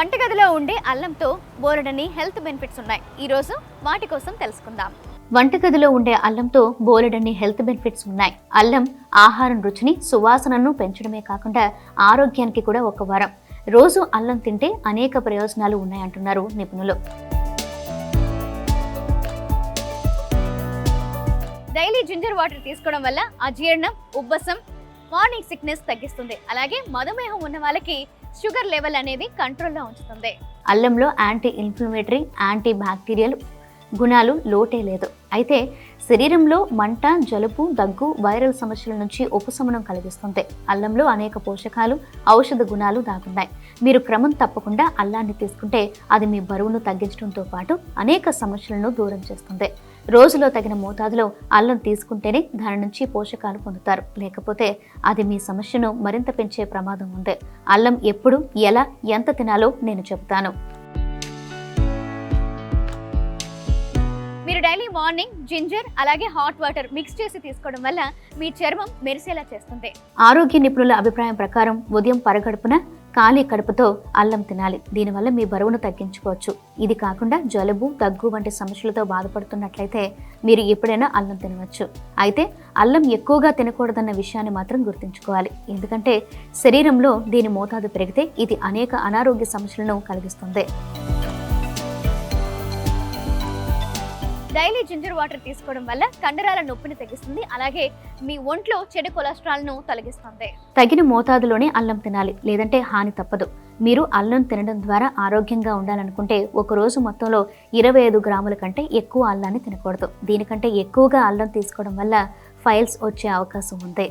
వంటగదిలో ఉండే అల్లంతో బోలెడని health benefits ఉన్నాయి. ఈరోజు వాటి కోసం తెలుసుకుందాం. వంటగదిలో ఉండే అల్లంతో బోలెడన్ని హెల్త్ బెనిఫిట్స్ ఉన్నాయి. అల్లం ఆహారం రుచిని సువాసనను పెంచడమే కాకుండా ఆరోగ్యానికి కూడా ఒక వరం. రోజు అల్లం తింటే అనేక ప్రయోజనాలు ఉన్నాయంటున్నారు నిపుణులు. డైలీ జింజర్ వాటర్ తీసుకోవడం వల్ల అజీర్ణం ఉబ్బసం మార్నింగ్ సిక్నెస్ తగ్గిస్తుంది. అలాగే మధుమేహం ఉన్న వాళ్ళకి షుగర్ లెవెల్ అనేది కంట్రోల్లో ఉంచుతుంది. అల్లంలో యాంటీ ఇన్ఫ్లమేటరీ యాంటీ బ్యాక్టీరియల్ గుణాలు లోటే లేదు. అయితే శరీరంలో మంట జలుబు దగ్గు వైరల్ సమస్యల నుంచి ఉపశమనం కలిగిస్తుంది అల్లంలో అనేక పోషకాలు ఔషధ గుణాలు దాగున్నాయి. మీరు క్రమం తప్పకుండా అల్లాన్ని తీసుకుంటే అది మీ బరువును తగ్గించడంతో పాటు అనేక సమస్యలను దూరం చేస్తుంది. రోజులో తగిన మోతాదులో అల్లం తీసుకుంటేనే దాని నుంచి పోషకాలు పొందుతారు. లేకపోతే అది మీ సమస్యను మరింత పెంచే ప్రమాదం ఉంది. అల్లం ఎప్పుడు ఎలా ఎంత తినాలో నేను చెబుతాను. మీరు డైలీ మార్నింగ్ జింజర్ అలాగే హాట్ వాటర్ మిక్స్ చేసి తీసుకోవడం వల్ల మీ చర్మం మెరిసేలా చేస్తుంది. ఆరోగ్య నిపుణుల అభిప్రాయం ప్రకారం ఉదయం పరగడుపున ఖాళీ కడుపుతో అల్లం తినాలి. దీనివల్ల మీ బరువును తగ్గించుకోవచ్చు. ఇది కాకుండా జలుబు దగ్గు వంటి సమస్యలతో బాధపడుతున్నట్లయితే మీరు ఎప్పుడైనా అల్లం తినవచ్చు. అయితే అల్లం ఎక్కువగా తినకూడదన్న విషయాన్ని మాత్రం గుర్తుంచుకోవాలి. ఎందుకంటే శరీరంలో దీని మోతాదు పెరిగితే ఇది అనేక అనారోగ్య సమస్యలను కలిగిస్తుంది. డైలీ జింజర్ వాటర్ తీసుకోవడం వల్ల కండరాల నొప్పిని తగ్గిస్తుంది. అలాగే మీ ఒంట్లో చెడు కొలెస్ట్రాల్ను తొలగిస్తుంది. తగిన మోతాదులోనే అల్లం తినాలి లేదంటే హాని తప్పదు. మీరు అల్లం తినడం ద్వారా ఆరోగ్యంగా ఉండాలనుకుంటే ఒక రోజు మొత్తంలో ఇరవై ఐదు గ్రాముల కంటే ఎక్కువ అల్లాన్ని తినకూడదు. దీనికంటే ఎక్కువగా అల్లం తీసుకోవడం వల్ల ఫైల్స్ వచ్చే అవకాశం ఉంది.